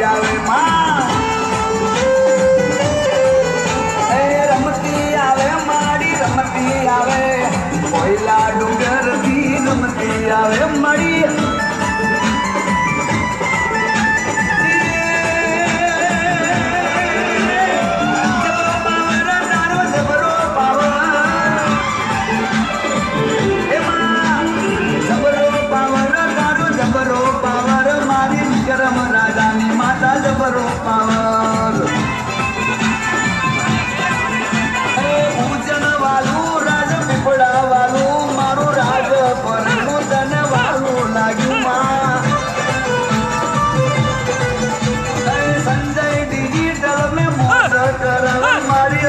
આવે માં. એ આવે મારી રમતી આવે. કોયલા ડુંગરથી રમતી આવે મળી રે